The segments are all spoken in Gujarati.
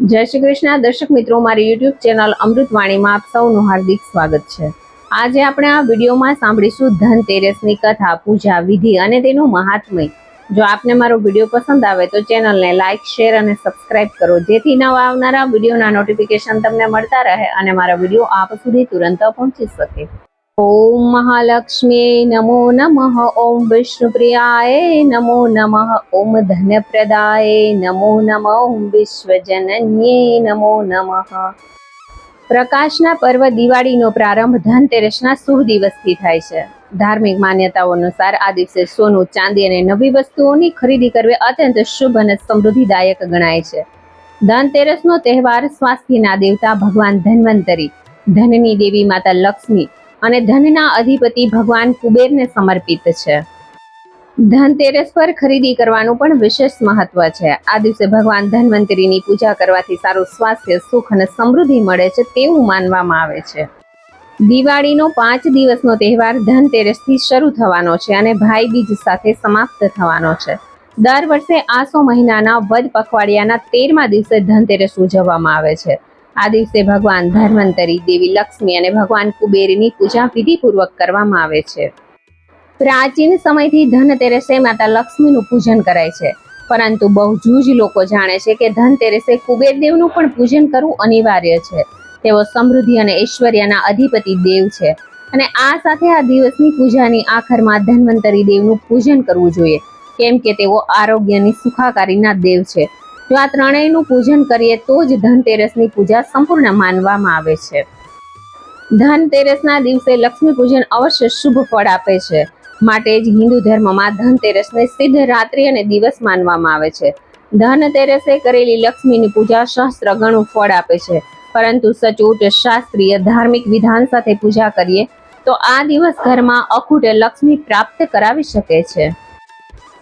જય શ્રી કૃષ્ણ. દર્શક મિત્રો, મારી યુટ્યુબ ચેનલ અમૃતવાણીમાં આપ સૌનું હાર્દિક સ્વાગત છે. આજે આપણે આ વિડીયોમાં સાંભળીશું ધનતેરસની કથા, પૂજા વિધિ અને તેનું મહાત્મય. જો આપને મારો વીડિયો પસંદ આવે તો ચેનલને લાઇક શેર અને સબસ્ક્રાઇબ કરો. જેથી નવા આવનારા વિડીયોના નોટિફિકેશન તમને મળતા રહે અને મારા વીડિયો આપ સુધી તુરંત પહોંચી શકે. ઓમ મહાલક્ષ્મી નમો નમઃ ઓમ વિષ્ણુપ્રિયાય નમો નમઃ ઓમ ધનપ્રદાય નમો નમઃ ઓમ વિશ્વજનન્યે નમો નમઃ પ્રકાશના પર્વ દિવાળીનો પ્રારંભ ધનતેરસના શુભ દિવસથી થાય છે. ધાર્મિક માન્યતાઓ અનુસાર આ દિવસે સોનું, ચાંદી અને નવી વસ્તુઓની ખરીદી કરવી અત્યંત શુભ અને સમૃદ્ધિદાયક ગણાય છે. ધનતેરસનો તહેવાર સ્વાસ્થ્યના દેવતા ભગવાન ધન્વંતરી, ધનની દેવી માતા લક્ષ્મી અને ધનના અધિપતિ ભગવાન કુબેરને સમર્પિત છે. ધનતેરસ પર ખરીદી કરવાનું પણ વિશેષ મહત્વ છે. આ દિવસે ભગવાન ધન્વંતરીની પૂજા કરવાથી સારું સ્વાસ્થ્ય, સુખ અને સમૃદ્ધિ મળે છે તેવું માનવામાં આવે છે. દિવાળીનો પાંચ દિવસનો તહેવાર ધનતેરસથી શરૂ થવાનો છે અને ભાઈ બીજ સાથે સમાપ્ત થવાનો છે. દર વર્ષે આસો મહિનાના વદ પખવાડિયાના તેરમા દિવસે ધનતેરસ ઉજવવામાં આવે છે. આ દિવસે ભગવાન ધન્વંતરી, દેવી લક્ષ્મી અને ભગવાન કુબેરની પૂજા વિધિપૂર્વક કરવામાં આવે છે. પ્રાચીન સમયથી ધનતેરસે માતા લક્ષ્મીનું પૂજન કરાય છે. પરંતુ બહુ જ લોકો જાણે છે કે ધનતેરસે કુબેર દેવનું પણ પૂજન કરવું અનિવાર્ય છે. તેઓ સમૃદ્ધિ અને ઐશ્વર્યના અધિપતિ દેવ છે અને આ સાથે આ દિવસની પૂજાની આખરમાં ધન્વંતરી દેવનું પૂજન કરવું જોઈએ. કેમ કે તેઓ આરોગ્યની સુખાકારીના દેવ છે. જો આ ત્રણેયનું પૂજન કરીએ તો જ ધનતેરસની પૂજા સંપૂર્ણ માનવામાં આવે છે. ધનતેરસના દિવસે લક્ષ્મી પૂજન અવશ્ય શુભ ફળ આપે છે. માટે જ હિન્દુ ધર્મમાં ધનતેરસને સિદ્ધ રાત્રિ અને દિવસ માનવામાં આવે છે. ધનતેરસે કરેલી લક્ષ્મીની પૂજા સહસ્ત્ર ગણું ફળ આપે છે. પરંતુ સચોટ શાસ્ત્રીય ધાર્મિક વિધાન સાથે પૂજા કરીએ તો આ દિવસ ઘરમાં અખૂટ લક્ષ્મી પ્રાપ્ત કરાવી શકે છે.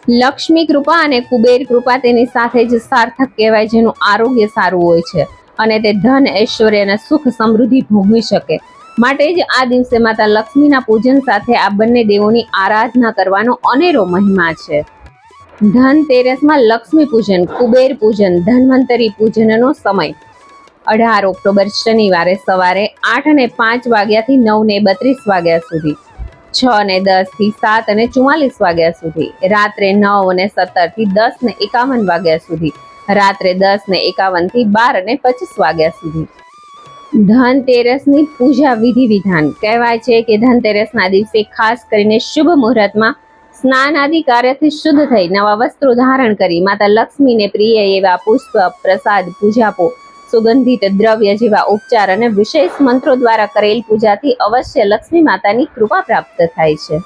લક્ષ્મી કૃપા અને કુબેર કૃપા તેની સાથે જ સાર્થક કહેવાય, જેનું આરોગ્ય સારું હોય છે અને તે ધન, ઐશ્વર્ય અને સુખ સમૃદ્ધિ ભોગવી શકે. માટે જ આ દિવસે માતા લક્ષ્મીના પૂજન સાથે આ બંને દેવોની આરાધના કરવાનો અનેરો મહિમા છે. ધનતેરસમાં લક્ષ્મી પૂજન, કુબેર પૂજન, ધન્વંતરી પૂજનનો સમય. અઢાર ઓક્ટોબર શનિવારે સવારે આઠ અને પાંચ વાગ્યાથી નવ ને બત્રીસ વાગ્યા સુધી. છ ને દસથી સાત અને ચુમ્માલીસ વાગ્યા સુધી. રાત્રે નવ અને સત્તરથી દસ ને એકાવન વાગ્યા સુધી. રાત્રે દસ ને એકાવનથી બાર અને પચીસ વાગ્યા સુધી. ધનતેરસની પૂજા વિધિ વિધાન. કહેવાય છે કે ધનતેરસના દિવસે ખાસ કરીને શુભ મુહૂર્તમાં સ્નાન આદિ કાર્યથી શુદ્ધ થઈ નવા વસ્ત્રો ધારણ કરી માતા લક્ષ્મીને પ્રિય એવા પુષ્પ, પ્રસાદ, પૂજાપો સુગંધિત દ્રવ્ય જેવા ઉપચાર અને વિશેષ મંત્રો દ્વારા કરેલ પૂજાથી અવશ્ય લક્ષ્મી માતાની કૃપા પ્રાપ્ત થાય છે.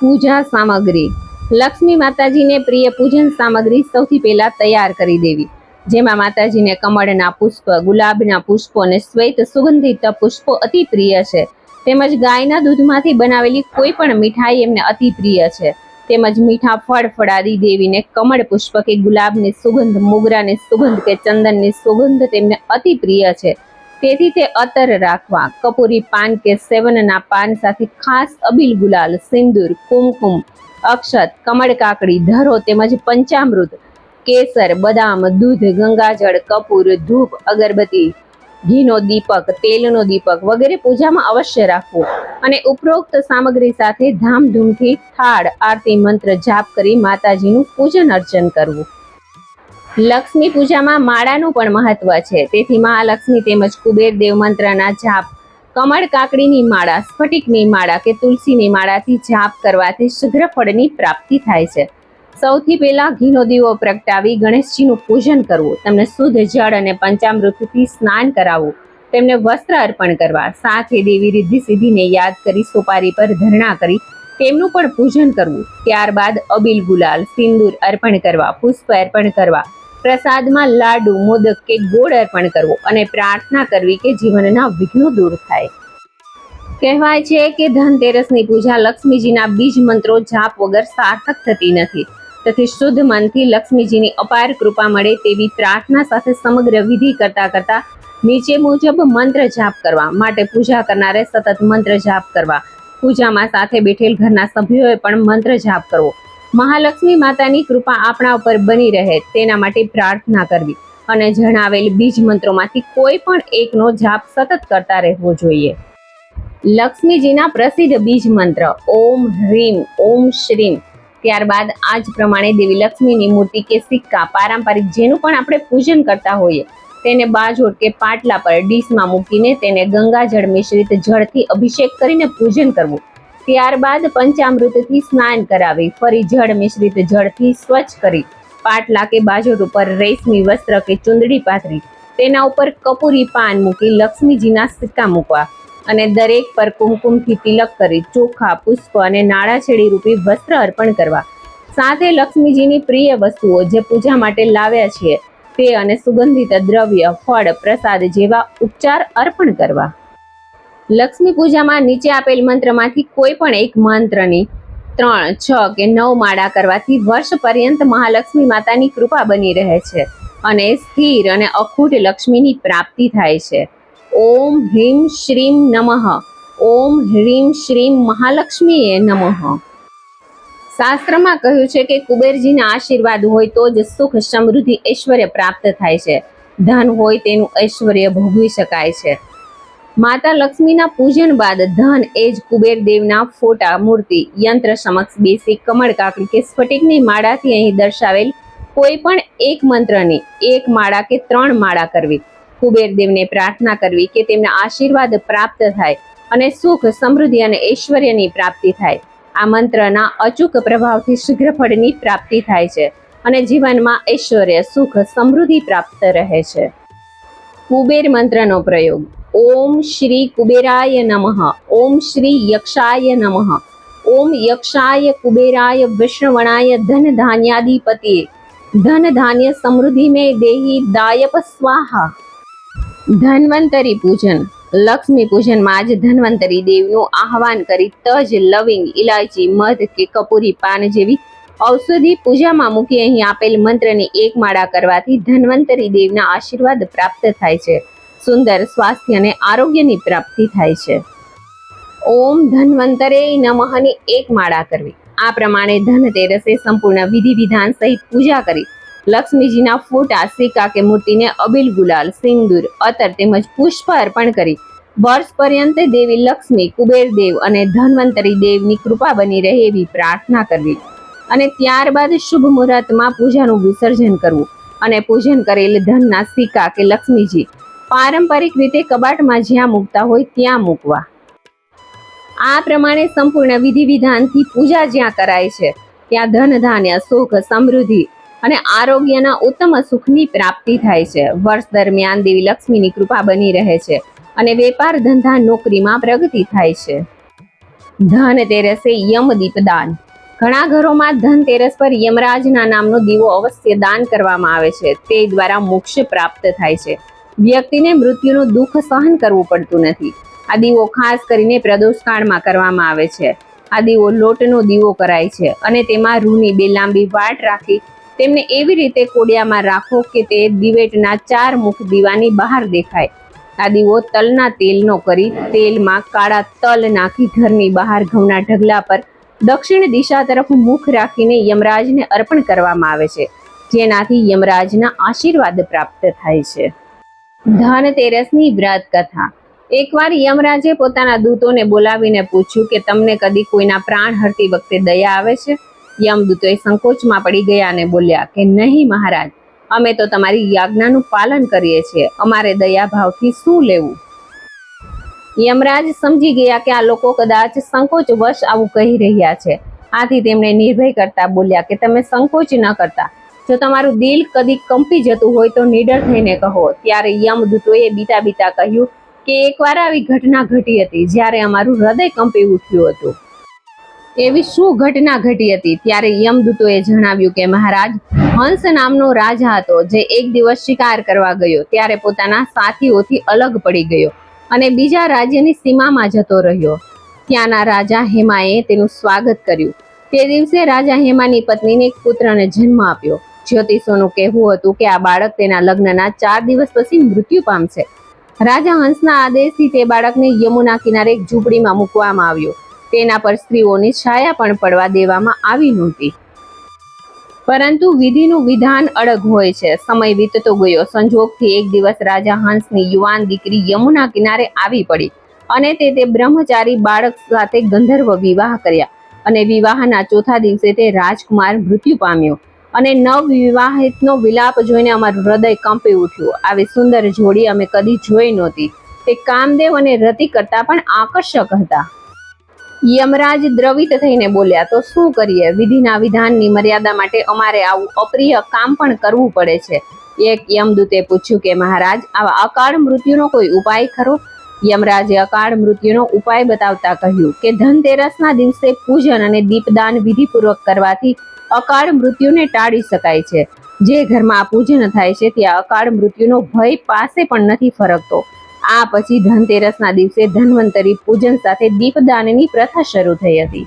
પૂજા સામગ્રી. લક્ષ્મી માતાજીને પ્રિય પૂજન સામગ્રી સૌથી પહેલા તૈયાર કરી દેવી. જેમાં માતાજીને કમળના પુષ્પ, ગુલાબના પુષ્પો અને શ્વેત સુગંધિત પુષ્પો અતિ પ્રિય છે. તેમજ ગાયના દૂધમાંથી બનાવેલી કોઈ પણ મીઠાઈ એમને અતિ પ્રિય છે. તેમજ મીઠા ફળ ફળાદી દેવીને કમળ પુષ્પ કે ગુલાબની સુગંધ, મોગરાની સુગંધ કે ચંદનની સુગંધ તેમને અતિ પ્રિય છે. તેથી તે અતર રાખવા, કપૂરી પાન કે સેવનના પાન સાથે ખાસ અબીલ ગુલાલ, સિંદૂર, કુમકુમ, અક્ષત, કમળ કાકડી, ધરો તેમજ પંચામૃત, કેસર, બદામ, દૂધ, ગંગાજળ, કપૂર, ધૂપ, અગરબત્તી ઘીનો દીપક, તેલનો દીપક વગેરે પૂજામાં અવશ્ય રાખવું. અને ઉપરોક્ત સામગ્રી સાથે ધામધૂમથી થાળ, આરતી મંત્ર જાપ કરી માતાજીનું પૂજન અર્ચન કરવું. લક્ષ્મી પૂજામાં માળાનું પણ મહત્વ છે. તેથી મહાલક્ષ્મી તેમજ કુબેર દેવ મંત્રના જાપ, કમળ કાકડીની માળા, સ્ફટિકની માળા કે તુલસીની માળાથી જાપ કરવાથી શીઘ્ર ફળની પ્રાપ્તિ થાય છે. સૌથી પહેલા ઘીનો દીવો પ્રગટાવી ગણેશજીનું પૂજન કરવું. તેમને શુદ્ધ જળ અને પંચામૃતથી સ્નાન કરાવવું. તેમને વસ્ત્ર અર્પણ કરવા. સાથે દેવી રિદ્ધિ સિદ્ધિને યાદ કરી સોપારી પર ધરણા કરી તેમનું પણ પૂજન કરવું. ત્યારબાદ અબીલ ગુલાલ, સિંદૂર અર્પણ કરવા, પુષ્પ અર્પણ કરવા, પ્રસાદમાં લાડુ, મોદક કે ગોળ અર્પણ કરવો અને પ્રાર્થના કરવી કે જીવનના વિઘ્નો દૂર થાય. કહેવાય છે કે ધનતેરસની પૂજા લક્ષ્મીજીના બીજ મંત્રો જાપ વગર સાર્થક થતી નથી. તેથી શુદ્ધ મનથી લક્ષ્મીજીની અપાર કૃપા મળે તેવી પ્રાર્થના સાથે સમગ્ર વિધિ કરતા કરતા નીચે મુજબ મંત્ર જાપ કરવા, માટે પૂજા કરનારે સતત મંત્ર જાપ કરવા. પૂજામાં સાથે બેઠેલ ઘરના સભ્યોએ પણ મંત્ર જાપ કરવો. મહાલક્ષ્મી માતાની કૃપા આપણા ઉપર બની રહે તેના માટે પ્રાર્થના કરવી અને જણાવેલ બીજ મંત્રોમાંથી કોઈ પણ એકનો જાપ સતત કરતા રહેવો જોઈએ. લક્ષ્મીજીના પ્રસિદ્ધ બીજ મંત્ર, ઓમ હ્રીમ, ઓમ શ્રીમ. ત્યારબાદ આ જ પ્રમાણે દેવી લક્ષ્મીની મૂર્તિ કે સિક્કા પારંપરિક જેનું પણ આપણે પૂજન કરતા હોઈએ, તેને બાજોટ કે પાટલા પર ડીશમાં મૂકીને તેને ગંગાજળ મિશ્રિત જળથી અભિષેક કરીને પૂજન કરવું. ત્યારબાદ પંચામૃતથી સ્નાન કરાવી, ફરી જળ મિશ્રિત જળથી સ્વચ્છ કરી, પાટલા કે બાજોટ ઉપર રેશમી વસ્ત્ર કે ચુંદડી પાથરી, તેના ઉપર કપૂરી પાન મૂકી લક્ષ્મીજીના સિક્કા મૂકવા. અને દરેક પર કુમકુમથી તિલક કરી, ચોખા, પુષ્પ અને નાળાછેડી રૂપી વસ્ત્ર અર્પણ કરવા. સાથે લક્ષ્મીજીની પ્રિય વસ્તુઓ જે પૂજા માટે લાવ્યા છીએ તે અને સુગંધિત દ્રવ્ય, ફળ, પ્રસાદ જેવા ઉપચાર અર્પણ કરવા. લક્ષ્મી પૂજામાં નીચે આપેલ મંત્રમાંથી કોઈ પણ એક મંત્રની ત્રણ, છ કે નવ માળા કરવાથી વર્ષ પર્યંત મહાલક્ષ્મી માતાની કૃપા બની રહે છે અને સ્થિર અને અખૂટ લક્ષ્મીની પ્રાપ્તિ થાય છે. ઓમ હ્રીમ શ્રીમ નમઃ. ઓમ હ્રીમ શ્રીમ મહાલક્ષ્મીએ નમઃ. શાસ્ત્રમાં કહ્યું છે કે કુબેરજીના આશીર્વાદ હોય તો જ સુખ સમૃદ્ધિ ઐશ્વર્ય પ્રાપ્ત થાય છે. ધન હોય તેનું ઐશ્વર્ય ભોગવી શકાય છે. માતા લક્ષ્મીના પૂજન બાદ ધન એ જ કુબેર દેવના ફોટા, મૂર્તિ, યંત્ર સમક્ષ બેસી કમળ કાકડી કે સ્ફટિકની માળાથી અહીં દર્શાવેલ કોઈ પણ એક મંત્રની, એક માળા કે ત્રણ માળા કરવી. કુબેર દેવને પ્રાર્થના કરવી કે તેમના આશીર્વાદ પ્રાપ્ત થાય અને સુખ, સમૃદ્ધિ અને ઐશ્વર્યની પ્રાપ્તિ થાય. આ મંત્રના અચૂક પ્રભાવથી શીઘ્ર ફળની પ્રાપ્તિ થાય છે અને જીવનમાં ઐશ્વર્ય, સુખ, સમૃદ્ધિ પ્રાપ્ત રહે છે. કુબેર મંત્રનો પ્રયોગ. ઓમ શ્રી કુબેરાય નમઃ. ઓમ શ્રી યક્ષાય નમઃ. ઓમ યક્ષાય કુબેરાય વિષ્ણવણાય ધન ધાન્યાધિપતિ ધન ધાન્ય સમૃદ્ધિ મે દેહી દાયપ સ્વાહા. ધન્વંતરી પૂજન. લક્ષ્મી પૂજનમાં જ ધન્વંતરી દેવનું આહવાન કરી તજ લવિંગ ઇલાયચી મધ કે કપૂરી પાન જેવી ઔષધિ પૂજામાં મૂકી અહીં આપેલ મંત્રની એક માળા કરવાથી ધન્વંતરી દેવના આશીર્વાદ પ્રાપ્ત થાય છે. સુંદર સ્વાસ્થ્ય અને આરોગ્યની પ્રાપ્તિ થાય છે. ઓમ ધન્વંતરે નમઃની એક માળા કરવી. આ પ્રમાણે ધનતેરસે સંપૂર્ણ વિધિ વિધાન સહિત પૂજા કરી લક્ષ્મીજીના ફોટા સિક્કા કે મૂર્તિને અબિલ ગુલાલ, સિંદૂર, અતર તેમજ પુષ્પ અર્પણ કરી. વર્ષ પર્યંત દેવી લક્ષ્મી, કુબેર અને ધન્વંતરી દેવની કૃપા બની રહે એવી પ્રાર્થના કરવી. અને ત્યારબાદ શુભ મુહૂર્તમાં પૂજાનું વિસર્જન કરવું અને પૂજન કરેલ ધનના સિક્કા કે લક્ષ્મીજી પારંપરિક રીતે કબાટમાં જ્યાં મૂકતા હોય ત્યાં મૂકવા. આ પ્રમાણે સંપૂર્ણ વિધિ વિધાનથી પૂજા જ્યાં કરાય છે, ત્યાં ધન, ધાન્ય, સુખ, સમૃદ્ધિ અને આરોગ્યના ઉત્તમ સુખની પ્રાપ્તિ થાય છે. વર્ષ દરમિયાન દેવી લક્ષ્મીની કૃપા બની રહે છે અને વેપાર ધંધા નોકરીમાં પ્રગતિ થાય છે. ધન તેરસે યમ દીપદાન ઘણા ઘરોમાં ધનતેરસ પર યમરાજના નામનો દીવો અવશ્ય દાન કરવામાં આવે છે. તે દ્વારા મોક્ષ પ્રાપ્ત થાય છે. વ્યક્તિને મૃત્યુનું દુઃખ સહન કરવું પડતું નથી. આ દીવો ખાસ કરીને પ્રદોષ કાળમાં કરવામાં આવે છે. આ દીવો લોટનો દીવો કરાય છે અને તેમાં રૂની બે લાંબી વાટ રાખી તેમને એવી રીતે કોડિયામાં રાખો કે તે દિવેટના ચાર મુખ દીવાની બહાર દેખાય. આ દીવો તલના તેલનો કરી તેલમાં કાળા તલ નાખી ઘરની બહાર ઘઉંના ઢગલા પર દક્ષિણ દિશા તરફ મુખ રાખીને યમરાજને અર્પણ કરવામાં આવે છે, જેનાથી યમરાજના આશીર્વાદ પ્રાપ્ત થાય છે. ધનતેરસની વ્રત કથા. એકવાર યમરાજે પોતાના દૂતોને બોલાવીને પૂછ્યું કે તમને કદી કોઈના પ્રાણ હરતી વખતે દયા આવે છે? યમદૂતોએ સંકોચમાં પડી ગયા અને બોલ્યા કે નહીં મહારાજ, અમે તો તમારી યાજ્ઞાનું પાલન કરીએ છીએ. અમારે દયાભાવથી શું લેવું? યમરાજ સમજી ગયા કે આ લોકો કદાચ સંકોચ વશ આવું કહી રહ્યા છે. આથી તેમણે નિર્ભય કરતા બોલ્યા કે તમે સંકોચ ન કરતા. જો તમારું દિલ કદી કંપી જતું હોય તો નીડર થઈને કહો. ત્યારે યમદૂતોએ બીતા બીતા કહ્યું કે એકવાર આવી ઘટના ઘટી હતી, જ્યારે અમારું હૃદય કંપી ઉઠ્યું હતું. એવી શું ઘટના ઘટી હતી? ત્યારે યમદૂતોએ જણાવ્યું કે મહારાજ, હંસ નામનો રાજા હતો જે એક દિવસ શિકાર કરવા ગયો. ત્યારે પોતાના સાથીઓથી અલગ પડી ગયો અને બીજા રાજ્યની સીમામાં જતો રહ્યો. ત્યાંના રાજા હેમાએ તેનું સ્વાગત કર્યું. તે દિવસે રાજા હેમાની પત્નીને એક પુત્રને જન્મ આપ્યો. જ્યોતિષોનું કહેવું હતું કે આ બાળક તેના લગ્નના ચાર દિવસ પછી મૃત્યુ પામશે. રાજા હંસના આદેશથી તે બાળકને યમુના કિનારે એક ઝૂંપડીમાં મૂકવામાં આવ્યો. તેના પર સ્ત્રીઓની છાયા પણ પડવા દેવામાં આવી નહોતી. પરંતુ વિધિનું વિધાન અડગ હોય છે. સમય વીતતો ગયો. સંજોગથી એક દિવસ રાજા હંસની યુવાન દીકરી યમુના કિનારે આવી પડી અને તે તે બ્રહ્મચારી બાળક સાથે ગંધર્વ વિવાહ કર્યા અને વિવાહના ચોથા દિવસે તે રાજકુમાર મૃત્યુ પામ્યો અને નવ વિવાહિતનો વિલાપ જોઈને અમારું હૃદય કંપી ઉઠ્યું. આવી સુંદર જોડી અમે કદી જોઈ નહોતી. તે કામદેવ અને રતિ કરતા પણ આકર્ષક હતા. યમરાજ દ્રવિત થઈને બોલ્યા, તો શું કરીએ? વિધિના વિધાનની મર્યાદા માટે અમારે આવું અપ્રિય કામ પણ કરવું પડે છે. એક યમદૂતે પૂછ્યું કે, મહારાજ, આવા અકાળ મૃત્યુનો કોઈ ઉપાય ખરો? યમરાજે અકાળ મૃત્યુનો ઉપાય બતાવતા કહ્યું કે, ધનતેરસના દિવસે પૂજન અને દીપદાન વિધિપૂર્વક કરવાથી અકાળ મૃત્યુને ટાળી શકાય છે. જે ઘરમાં પૂજન થાય છે, ત્યાં અકાળ મૃત્યુનો ભય પાસે પણ નથી ફરકતો. આ પછી ધનતેરસના દિવસે ધન્વંતરી પૂજન સાથે દીપદાનની પ્રથા શરૂ થઈ હતી.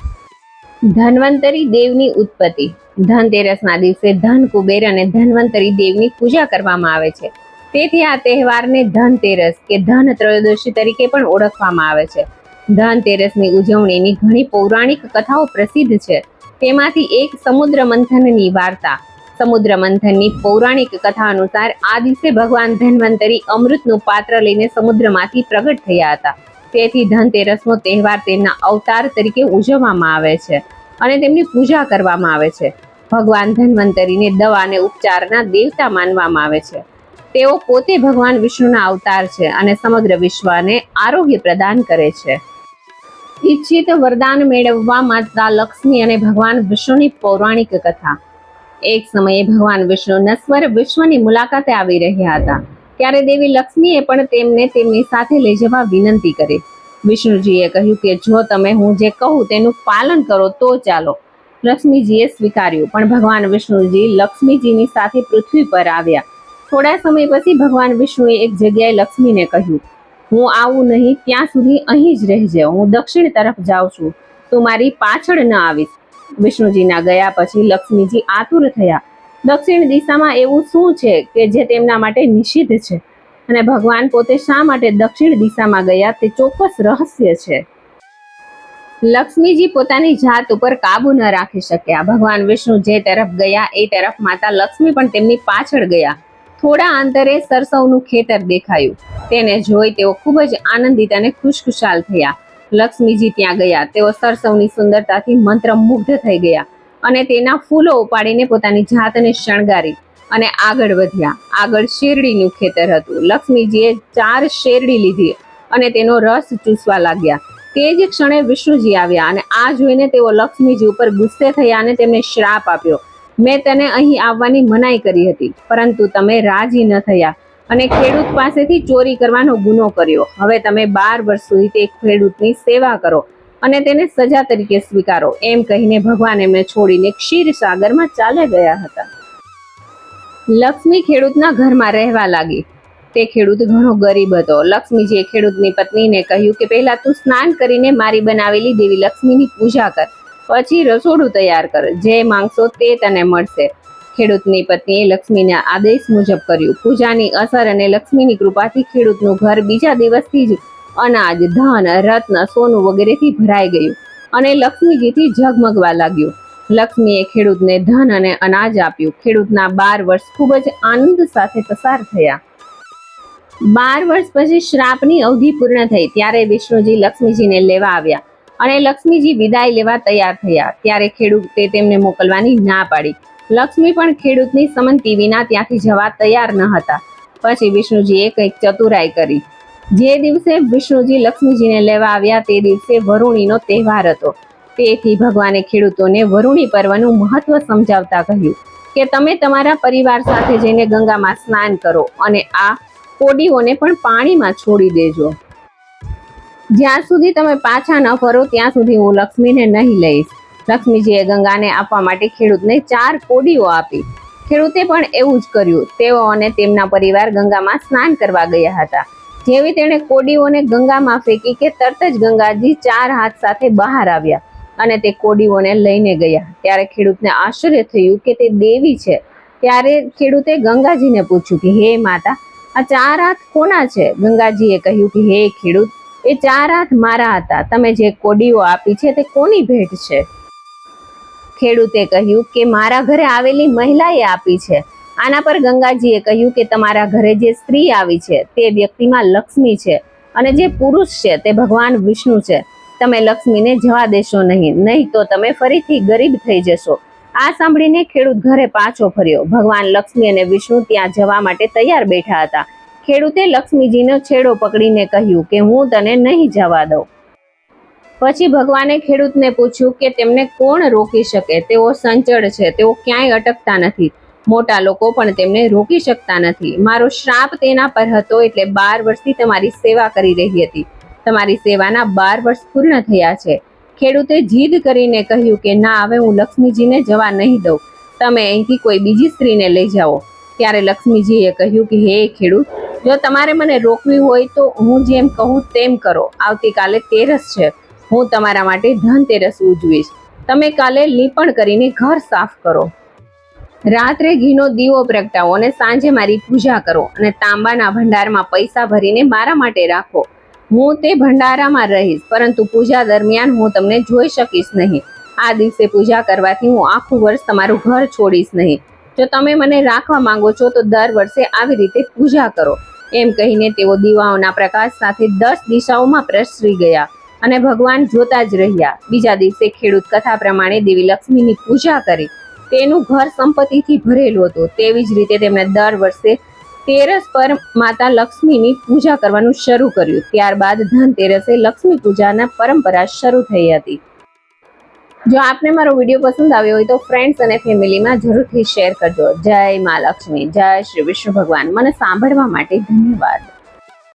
ધન્વંતરી દેવની ઉત્પત્તિ. ધનતેરસના દિવસે ધન કુબેર અને ધન્વંતરી દેવની પૂજા કરવામાં આવે છે. તેથી આ તહેવારને ધનતેરસ કે ધન ત્રયોદશી તરીકે પણ ઓળખવામાં આવે છે. ધનતેરસની ઉજવણીની ઘણી પૌરાણિક કથાઓ પ્રસિદ્ધ છે. તેમાંથી એક સમુદ્ર મંથનની વાર્તા સમુદ્ર મંથનની પૌરાણિક કથા અનુસાર આ દિવસે ભગવાન ધન્વંતરી અમૃતનું પાત્ર લઈને સમુદ્રમાંથી પ્રગટ થયા હતા. તેથી ધનતેરસનો તહેવાર તેમના અવતાર તરીકે ઉજવવામાં આવે છે અને તેમની પૂજા કરવામાં આવે છે. ભગવાન ધન્વંતરીને દવા અને ઉપચારના દેવતા માનવામાં આવે છે. તેઓ પોતે ભગવાન વિષ્ણુના અવતાર છે અને સમગ્ર વિશ્વને આરોગ્ય પ્રદાન કરે છે. ઈચ્છિત વરદાન મેળવવા માતા લક્ષ્મી અને ભગવાન વિષ્ણુની પૌરાણિક કથા. એક સમયે ભગવાન વિષ્ણુ નશ્વર વિશ્વની મુલાકાતે આવી રહ્યા હતા. ત્યારે દેવી લક્ષ્મીએ પણ તેમને તેમની સાથે લઈ જવા વિનંતી કરી. વિષ્ણુજીએ કહ્યું કે, જો તમે હું જે કહું તેનું પાલન કરો તો ચાલો. લક્ષ્મીજીએ સ્વીકાર્યું, પણ ભગવાન વિષ્ણુજી લક્ષ્મીજીની સાથે પૃથ્વી પર આવ્યા. થોડા સમય પછી ભગવાન વિષ્ણુએ એક જગ્યાએ લક્ષ્મીને કહ્યું, હું આવું નહીં, ત્યાં સુધી અહીં જ રહેજે. હું દક્ષિણ તરફ જાઉં છું. તું મારી પાછળ ન આવીશ. વિષ્ણુજીના ગયા પછી લક્ષ્મીજી આતુર થયા. દક્ષિણ દિશામાં એવું શું છે કે જે તેમના માટે નિષિદ્ધ છે? અને ભગવાન પોતે શા માટે દક્ષિણ દિશામાં ગયા તે ચોક્કસ રહસ્ય છે. લક્ષ્મીજી પોતાની જાત ઉપર કાબુ ન રાખી શક્યા. ભગવાન વિષ્ણુ જે તરફ ગયા એ તરફ માતા લક્ષ્મી પણ તેમની પાછળ ગયા. થોડા અંતરે સરસવનું ખેતર દેખાયું. તેને જોઈ તેઓ ખૂબ જ આનંદિત અને ખુશખુશાલ થયા. લક્ષ્મીજી ત્યાં ગયા. તેઓ સરસવની સુંદરતાથી મંત્રમુગ્ધ થઈ ગયા અને તેના ફૂલો ઉપાડીને પોતાની જાતને શણગારી અને આગળ વધ્યા. આગળ શેરડીનું ખેતર હતું. લક્ષ્મીજીએ ચાર શેરડી લીધી અને તેનો રસ ચૂસવા લાગ્યા. તે જ ક્ષણે વિષ્ણુજી આવ્યા અને આ જોઈને તેઓ લક્ષ્મીજી ઉપર ગુસ્સે થયા અને તેમને શ્રાપ આપ્યો. મેં તને અહીં આવવાની મનાઈ કરી હતી, પરંતુ તમે રાજી ન થયા. અને ખેડૂત પાસેથી ચોરી કરવાનો ગુનો કર્યો. હવે તમે બાર વર્ષ સુધી તે ખેડૂતની સેવા કરો અને તેને સજા તરીકે સ્વીકારો. એમ કહીને ભગવાન એમને છોડીને ક્ષીરસાગરમાં ચાલે ગયા હતા. લક્ષ્મી ખેડૂતના ઘરમાં રહેવા લાગી. તે ખેડૂત ઘણો ગરીબ હતો. લક્ષ્મીજીએ ખેડૂતની પત્નીને કહ્યું કે પહેલા તું સ્નાન કરીને મારી બનાવેલી દેવી લક્ષ્મીની પૂજા કર. પછી રસોડું તૈયાર કર. જે માંગશો તે તને મળશે. ખેડૂતની પત્નીએ લક્ષ્મીના આદેશ મુજબ કર્યું. પૂજાની અસર અને લક્ષ્મીની કૃપાથી ખેડૂતનું ઘર બીજા દિવસથી જ અનાજ, ધન, રત્ન, સોનું વગેરેથી ભરાઈ ગયું અને લક્ષ્મીજીથી ઝગમગવા લાગ્યું. લક્ષ્મીએ ખેડૂતને ધન અને અનાજ આપ્યું. ખેડૂતના બાર વર્ષ ખૂબ જ આનંદ સાથે પસાર થયા. બાર વર્ષ પછી શ્રાપની અવધિ પૂર્ણ થઈ, ત્યારે વિષ્ણુજી લક્ષ્મીજીને લેવા આવ્યા અને લક્ષ્મીજી વિદાય લેવા તૈયાર થયા. ત્યારે ખેડૂતે તેમને મોકલવાની ના પાડી. લક્ષ્મી પણ ખેડૂતની સંમતિ વિના ત્યાંથી જવા તૈયાર ન હતા. પછી વિષ્ણુજીએ કંઈક ચતુરાઈ કરી. જે દિવસે વિષ્ણુજી લક્ષ્મીજીને લેવા આવ્યા તે દિવસે વરુણીનો તહેવાર હતો. તેથી ભગવાને ખેડૂતોને વરુણી પર્વનું મહત્વ સમજાવતા કહ્યું કે તમે તમારા પરિવાર સાથે જઈને ગંગામાં સ્નાન કરો અને આ કોડીઓને પણ પાણીમાં છોડી દેજો. જ્યાં સુધી તમે પાછા ન ફરો ત્યાં સુધી હું લક્ષ્મીને નહીં લઈશ. લક્ષ્મીજીએ ગંગાને આપવા માટે ખેડૂતને ચાર કોડીઓ આપી. ખેડૂતે પણ એવું જ કર્યું. તેઓ અને તેમના પરિવાર ગંગામાં સ્નાન કરવા ગયા હતા. જેવી તેણે કોડીઓને ગંગામાં ફેંકી કે તરત જ ગંગાજી ચાર હાથ સાથે બહાર આવ્યા અને તે કોડીઓને લઈને ગયા. ત્યારે ખેડૂતને આશ્ચર્ય થયું કે તે દેવી છે. ત્યારે ખેડૂતે ગંગાજીને પૂછ્યું કે, હે માતા, આ ચાર હાથ કોના છે? ગંગાજીએ કહ્યું કે, હે ખેડૂત, એ ચાર હાથ મારા હતા. તમે જે કોડીઓ આપી છે તે કોની ભેટ છે? ખેડૂતે કહ્યું કે મારા ઘરે આવેલી મહિલાએ આપી છે. આના પર ગંગાજીએ કહ્યું કે તમારા ઘરે જે સ્ત્રી આવી છે, તે વ્યક્તિમાં લક્ષ્મી છે અને જે પુરુષ છે, તે ભગવાન વિષ્ણુ છે. તમે લક્ષ્મીને જવા દેશો નહીં નહીં તો તમે ફરીથી ગરીબ થઈ જશો. આ સાંભળીને ખેડૂત ઘરે પાછો ફર્યો. ભગવાન લક્ષ્મી અને વિષ્ણુ ત્યાં જવા માટે તૈયાર બેઠા હતા. ખેડૂતે લક્ષ્મીજીનો છેડો પકડીને કહ્યું કે હું તને નહીં જવા દઉં. પછી ભગવાને ખેડૂતને પૂછ્યું કે તેમને કોણ રોકી શકે? તેઓ સંચળ છે, તેઓ ક્યાંય અટકતા નથી. મોટા લોકો પણ તેમને રોકી શકતા નથી. મારો શ્રાપ તેના પર હતો એટલે બાર વર્ષથી તમારી સેવા કરી રહી હતી. તમારી સેવાના બાર વર્ષ પૂર્ણ થયા છે. ખેડૂતે જીદ કરીને કહ્યું કે, ના, હવે હું લક્ષ્મીજીને જવા નહીં દઉં. તમે અહીંથી કોઈ બીજી સ્ત્રીને લઈ જાઓ. ત્યારે લક્ષ્મીજીએ કહ્યું કે, હે ખેડૂત, જો તમારે મને રોકવી હોય તો હું જેમ કહું તેમ કરો. આવતીકાલે તેરસ છે. હું તમારા માટે ધનતેરસ ઉજવીશ. તમે કાલે લીપણ કરીને ઘર સાફ કરો. રાત્રે ઘીનો દીવો પ્રગટાવો અને સાંજે મારી પૂજા કરો અને તાંબાના ભંડારમાં પૈસા ભરીને મારા માટે રાખો. હું તે ભંડારામાં રહીશ, પરંતુ પૂજા દરમિયાન હું તમને જોઈ શકીશ નહીં. આ દિવસે પૂજા કરવાથી હું આખું વર્ષ તમારું ઘર છોડીશ નહીં. જો તમે મને રાખવા માંગો છો, તો દર વર્ષે આવી રીતે પૂજા કરો. એમ કહીને તેઓ દીવાઓના પ્રકાશ સાથે દસ દિશાઓમાં પ્રસરી ગયા. અને ભગવાન જોતા જ રહ્યા. બીજા દિવસે ખેડૂત કથા પ્રમાણે દેવી લક્ષ્મીની પૂજા કરી. તેનું ઘર સંપત્તિથી ભરેલું હતું. તેવી જ રીતે તેમણે દર વર્ષે તેરસ પર માતા લક્ષ્મીની પૂજા કરવાનું શરૂ કર્યું. ત્યારબાદ ધનતેરસે લક્ષ્મી પૂજાના પરંપરા શરૂ થઈ હતી. જો આપને મારો વીડિયો પસંદ આવ્યો હોય તો ફ્રેન્ડ્સ અને ફેમિલીમાં જરૂરથી શેર કરજો. જય મા લક્ષ્મી. જય શ્રી વિષ્ણુ ભગવાન. મને સાંભળવા માટે ધન્યવાદ.